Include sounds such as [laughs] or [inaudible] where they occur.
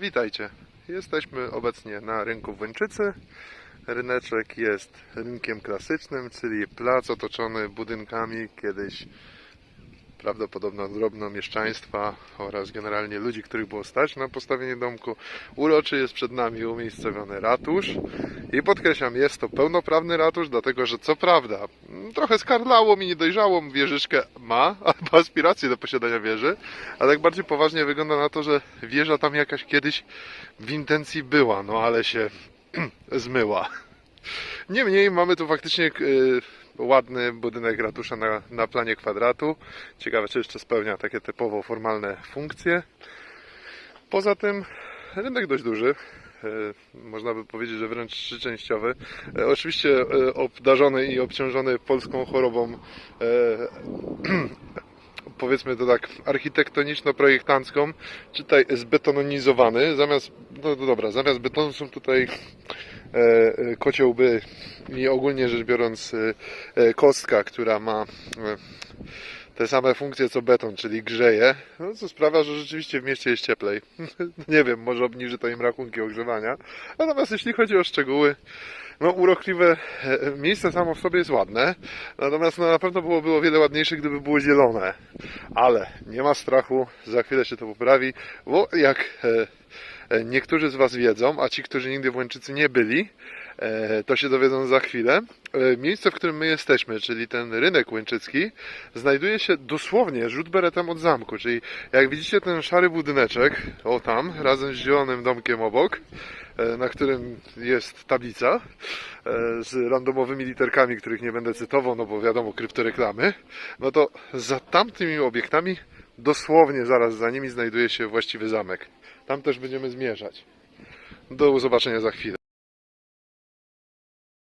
Witajcie. Jesteśmy obecnie na rynku w Łęczycy. Ryneczek jest rynkiem klasycznym, czyli plac otoczony budynkami kiedyś prawdopodobno drobnomieszczaństwa oraz generalnie ludzi, których było stać na postawienie domku. Uroczy jest przed nami umiejscowiony ratusz i podkreślam, jest to pełnoprawny ratusz, dlatego że co prawda mm, trochę skarlało mi niedojrzałą wieżyczkę ma, [laughs] albo aspiracje do posiadania wieży, a tak bardziej poważnie wygląda na to, że wieża tam jakaś kiedyś w intencji była, no ale się [clears throat] zmyła. Niemniej mamy tu faktycznie e, ładny budynek ratusza na, na planie kwadratu. Ciekawe, czy jeszcze spełnia takie typowo formalne funkcje. Poza tym rynek dość duży. E, Można by powiedzieć, że wręcz trzyczęściowy. E, Oczywiście obdarzony i obciążony polską chorobą [clears throat] powiedzmy to tak, architektoniczno-projektancką, czytaj zbetonizowany, zamiast, no, dobra, zamiast betonu są tutaj kociołby i ogólnie rzecz biorąc e, e, kostka, która ma e, te same funkcje co beton, czyli grzeje, no, co sprawia, że rzeczywiście w mieście jest cieplej. [laughs] Nie wiem, może obniży to im rachunki ogrzewania. Natomiast jeśli chodzi o szczegóły, no urokliwe e, miejsce samo w sobie jest ładne, natomiast no, na pewno byłoby o wiele ładniejsze, gdyby było zielone. Ale nie ma strachu, za chwilę się to poprawi, bo jak e, e, niektórzy z Was wiedzą, a ci, którzy nigdy w Łęczycy nie byli, e, to się dowiedzą za chwilę. E, Miejsce, w którym my jesteśmy, czyli ten rynek łęczycki, znajduje się dosłownie rzut beretem od zamku, czyli jak widzicie ten szary budyneczek, o tam, razem z zielonym domkiem obok, e, na którym jest tablica e, z randomowymi literkami, których nie będę cytował, no bo wiadomo, kryptoreklamy, no to za tamtymi obiektami, dosłownie zaraz za nimi znajduje się właściwy zamek. Tam też będziemy zmierzać. Do zobaczenia za chwilę.